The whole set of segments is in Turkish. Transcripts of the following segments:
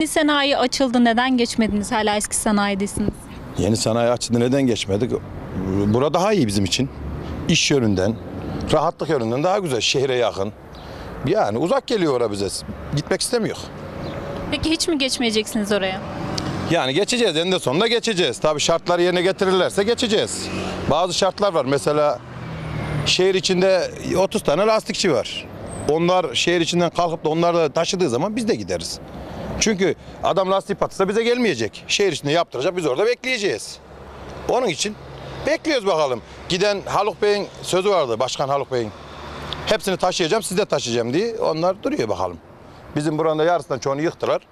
Yeni sanayi açıldı. Neden geçmediniz? Hala eski sanayidesiniz. Yeni sanayi açıldı neden geçmedik? Burada daha iyi bizim için. İş yönünden, rahatlık yönünden daha güzel. Şehre yakın. Yani uzak geliyor oraya bize. Gitmek istemiyor. Peki hiç mi geçmeyeceksiniz oraya? Yani geçeceğiz. Eninde sonunda geçeceğiz. Tabii şartlar yerine getirirlerse geçeceğiz. Bazı şartlar var. Mesela şehir içinde 30 tane lastikçi var. Onlar şehir içinden kalkıp da onları da taşıdığı zaman biz de gideriz. Çünkü adam lastik patırsa bize gelmeyecek. Şehir içinde yaptıracak biz orada bekleyeceğiz. Onun için bekliyoruz bakalım. Giden Haluk Bey'in sözü vardı. Başkan Haluk Bey'in. Hepsini taşıyacağım siz de taşıyacağım diye onlar duruyor bakalım. Bizim buranın da yarısından çoğunu yıktılar.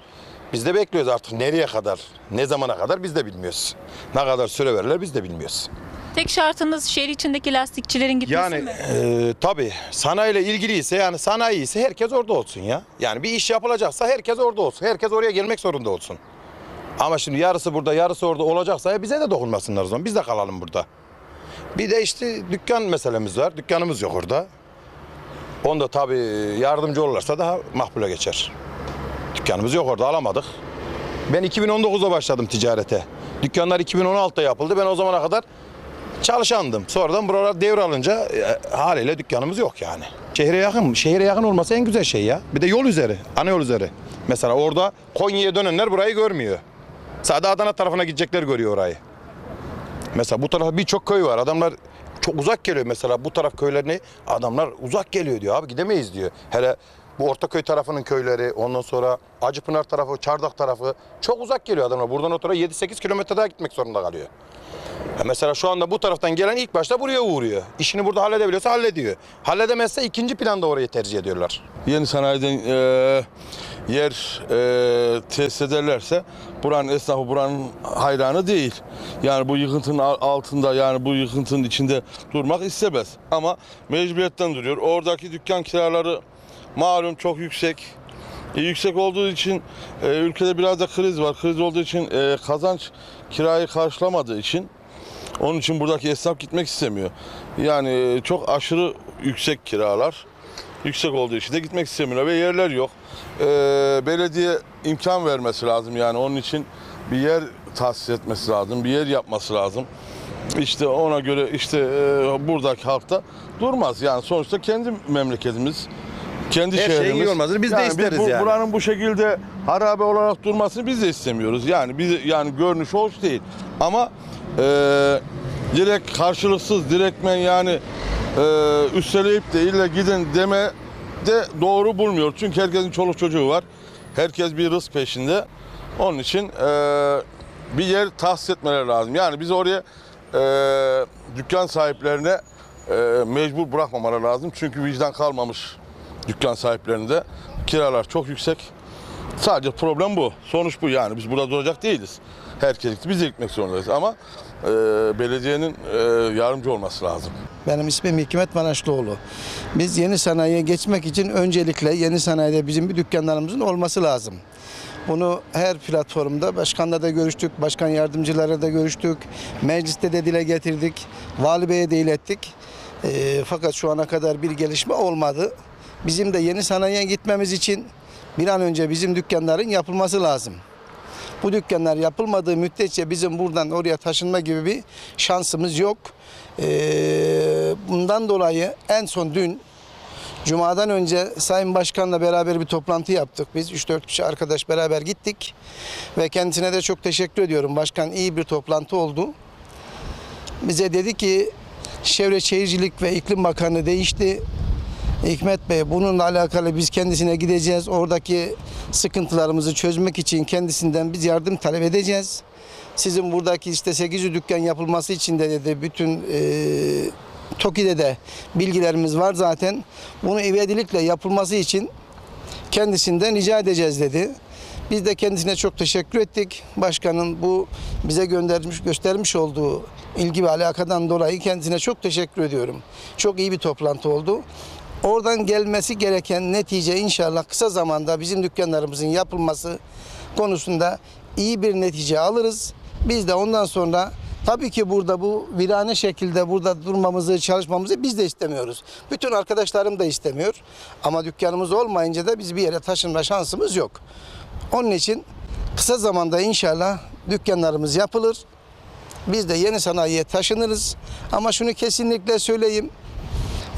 Biz de bekliyoruz artık nereye kadar, ne zamana kadar biz de bilmiyoruz. Ne kadar süre verirler biz de bilmiyoruz. Tek şartınız şehir içindeki lastikçilerin gitmesi Yani mi? e, tabii sanayiyle ilgiliyse yani sanayi ise herkes orada olsun ya. Yani bir iş yapılacaksa herkes orada olsun. Herkes oraya gelmek zorunda olsun. Ama şimdi yarısı burada yarısı orada olacaksa ya bize de dokunmasınlar o zaman. Biz de kalalım burada. Bir de işte dükkan meselemiz var. Dükkanımız yok orada. Onda tabii yardımcı olurlarsa daha makbule geçer. Dükkanımız yok orada alamadık. Ben 2019'da başladım ticarete. Dükkanlar 2016'da yapıldı. Ben o zamana kadar çalışandım. Sonradan buralar devralınca e, haliyle dükkanımız yok yani. Şehre yakın, şehre yakın olması en güzel şey ya. Bir de yol üzeri, ana yol üzeri. Mesela orada Konya'ya dönenler burayı görmüyor. Sadece Adana tarafına gidecekler görüyor orayı. Mesela bu tarafa birçok köy var. Adamlar çok uzak geliyor mesela bu taraf köylerine adamlar uzak geliyor diyor abi gidemeyiz diyor. Hele bu Ortaköy tarafının köyleri ondan sonra Acıpınar tarafı, Çardak tarafı çok uzak geliyor adamlar. Buradan o tarafa 7-8 kilometre daha gitmek zorunda kalıyor. Mesela şu anda bu taraftan gelen ilk başta buraya uğruyor. İşini burada halledebiliyorsa hallediyor. Halledemezse ikinci planda orayı tercih ediyorlar. yeni sanayiden e, yer e, tesis ederlerse buranın esnafı buranın hayranı değil. Yani bu yıkıntının al- altında yani bu yıkıntının içinde durmak istemez. Ama mecburiyetten duruyor. Oradaki dükkan kiraları malum çok yüksek. E, yüksek olduğu için e, ülkede biraz da kriz var. Kriz olduğu için e, kazanç kirayı karşılamadığı için onun için buradaki esnaf gitmek istemiyor. Yani e, çok aşırı yüksek kiralar. Yüksek olduğu için de gitmek istemiyorlar ve yerler yok. Ee, belediye imkan vermesi lazım yani onun için bir yer tahsis etmesi lazım, bir yer yapması lazım. İşte ona göre işte e, buradaki halk da durmaz yani sonuçta kendi memleketimiz, kendi Her şehrimiz. iyi olmasını biz de isteriz bu- yani. Buranın bu şekilde harabe olarak durmasını biz de istemiyoruz. Yani biz yani görünüş hoş değil ama e, direkt karşılıksız, direktmen yani e, üsteleyip de illa gidin deme de doğru bulmuyor. Çünkü herkesin çoluk çocuğu var. Herkes bir rızk peşinde. Onun için e, bir yer tahsis etmeleri lazım. Yani biz oraya e, dükkan sahiplerine e, mecbur bırakmamaları lazım. Çünkü vicdan kalmamış dükkan sahiplerinde. Kiralar çok yüksek. Sadece problem bu. Sonuç bu yani. Biz burada duracak değiliz. Herkes. Biz gitmek zorundayız. Ama e, belediyenin e, yardımcı olması lazım. Benim ismim Hikmet Manaşlıoğlu. Biz yeni sanayiye geçmek için öncelikle yeni sanayide bizim bir dükkanlarımızın olması lazım. Bunu her platformda başkanla da görüştük, başkan yardımcılarla da görüştük, mecliste de dile getirdik, vali beye de ilettik. Ee, fakat şu ana kadar bir gelişme olmadı. Bizim de yeni sanayiye gitmemiz için bir an önce bizim dükkanların yapılması lazım. Bu dükkanlar yapılmadığı müddetçe bizim buradan oraya taşınma gibi bir şansımız yok. Ee, bundan dolayı en son dün Cuma'dan önce Sayın Başkan'la beraber bir toplantı yaptık. Biz 3-4 kişi arkadaş beraber gittik. Ve kendisine de çok teşekkür ediyorum. Başkan iyi bir toplantı oldu. Bize dedi ki Çevre Şehircilik ve İklim Bakanı değişti. Hikmet Bey bununla alakalı biz kendisine gideceğiz. Oradaki sıkıntılarımızı çözmek için kendisinden biz yardım talep edeceğiz. Sizin buradaki işte 800 dükkan yapılması için de dedi bütün e, TOKİ'de de bilgilerimiz var zaten. Bunu ivedilikle yapılması için kendisinden rica edeceğiz dedi. Biz de kendisine çok teşekkür ettik. Başkanın bu bize göndermiş göstermiş olduğu ilgi ve alakadan dolayı kendisine çok teşekkür ediyorum. Çok iyi bir toplantı oldu. Oradan gelmesi gereken netice inşallah kısa zamanda bizim dükkanlarımızın yapılması konusunda iyi bir netice alırız. Biz de ondan sonra tabii ki burada bu virane şekilde burada durmamızı, çalışmamızı biz de istemiyoruz. Bütün arkadaşlarım da istemiyor. Ama dükkanımız olmayınca da biz bir yere taşınma şansımız yok. Onun için Kısa zamanda inşallah dükkanlarımız yapılır. Biz de yeni sanayiye taşınırız. Ama şunu kesinlikle söyleyeyim.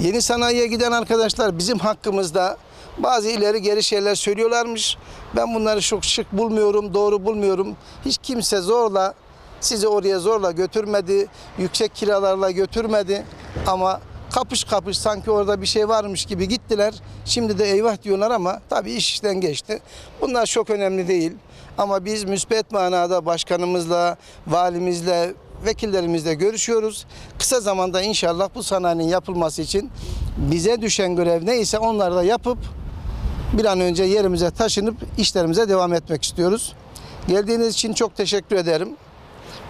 Yeni sanayiye giden arkadaşlar bizim hakkımızda bazı ileri geri şeyler söylüyorlarmış. Ben bunları çok şık bulmuyorum, doğru bulmuyorum. Hiç kimse zorla sizi oraya zorla götürmedi, yüksek kiralarla götürmedi. Ama kapış kapış sanki orada bir şey varmış gibi gittiler. Şimdi de eyvah diyorlar ama tabii iş işten geçti. Bunlar çok önemli değil. Ama biz müspet manada başkanımızla, valimizle, vekillerimizle görüşüyoruz. Kısa zamanda inşallah bu sanayinin yapılması için bize düşen görev neyse onları da yapıp bir an önce yerimize taşınıp işlerimize devam etmek istiyoruz. Geldiğiniz için çok teşekkür ederim.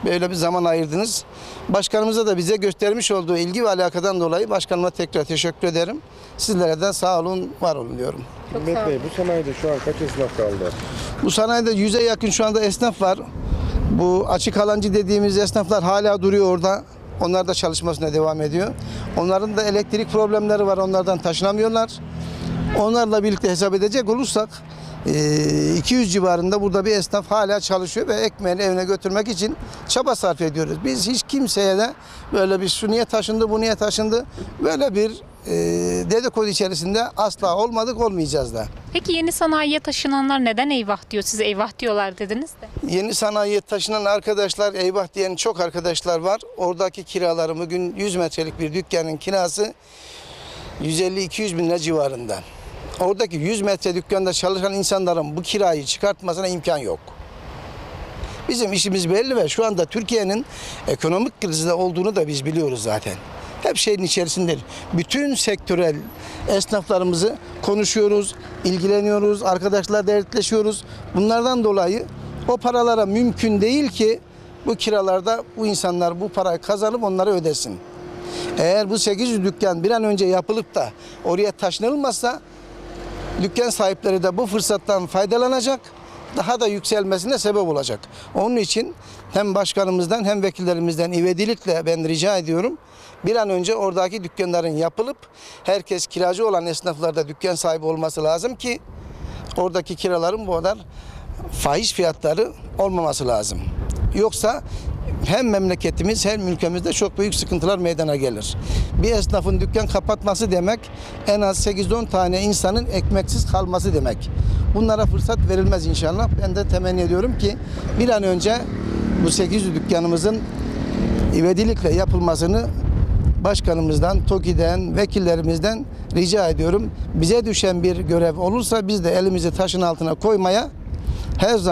Böyle bir zaman ayırdınız. Başkanımıza da bize göstermiş olduğu ilgi ve alakadan dolayı başkanıma tekrar teşekkür ederim. Sizlere de sağ olun, var olun diyorum. Mehmet Bey bu sanayide şu an kaç esnaf kaldı? Bu sanayide yüze yakın şu anda esnaf var. Bu açık alancı dediğimiz esnaflar hala duruyor orada. Onlar da çalışmasına devam ediyor. Onların da elektrik problemleri var. Onlardan taşınamıyorlar. Onlarla birlikte hesap edecek olursak 200 civarında burada bir esnaf hala çalışıyor ve ekmeğini evine götürmek için çaba sarf ediyoruz. Biz hiç kimseye de böyle bir şu niye taşındı bu niye taşındı böyle bir eee dedikodu içerisinde asla olmadık olmayacağız da. Peki yeni sanayiye taşınanlar neden eyvah diyor? Size eyvah diyorlar dediniz de. Yeni sanayiye taşınan arkadaşlar, eyvah diyen çok arkadaşlar var. Oradaki kiraları bugün 100 metrelik bir dükkanın kirası 150-200 bin lira civarında. Oradaki 100 metre dükkanda çalışan insanların bu kirayı çıkartmasına imkan yok. Bizim işimiz belli ve şu anda Türkiye'nin ekonomik krizde olduğunu da biz biliyoruz zaten. Hep şeyin içerisinde. Bütün sektörel esnaflarımızı konuşuyoruz, ilgileniyoruz, arkadaşlar dertleşiyoruz. Bunlardan dolayı o paralara mümkün değil ki bu kiralarda bu insanlar bu parayı kazanıp onları ödesin. Eğer bu 800 dükkan bir an önce yapılıp da oraya taşınılmazsa dükkan sahipleri de bu fırsattan faydalanacak. Daha da yükselmesine sebep olacak. Onun için hem başkanımızdan hem vekillerimizden ivedilikle ben rica ediyorum. Bir an önce oradaki dükkanların yapılıp herkes kiracı olan esnaflarda dükkan sahibi olması lazım ki oradaki kiraların bu kadar fahiş fiyatları olmaması lazım. Yoksa hem memleketimiz hem ülkemizde çok büyük sıkıntılar meydana gelir. Bir esnafın dükkan kapatması demek en az 8-10 tane insanın ekmeksiz kalması demek. Bunlara fırsat verilmez inşallah. Ben de temenni ediyorum ki bir an önce bu 800 dükkanımızın ivedilikle yapılmasını başkanımızdan, TOKİ'den, vekillerimizden rica ediyorum. Bize düşen bir görev olursa biz de elimizi taşın altına koymaya her zaman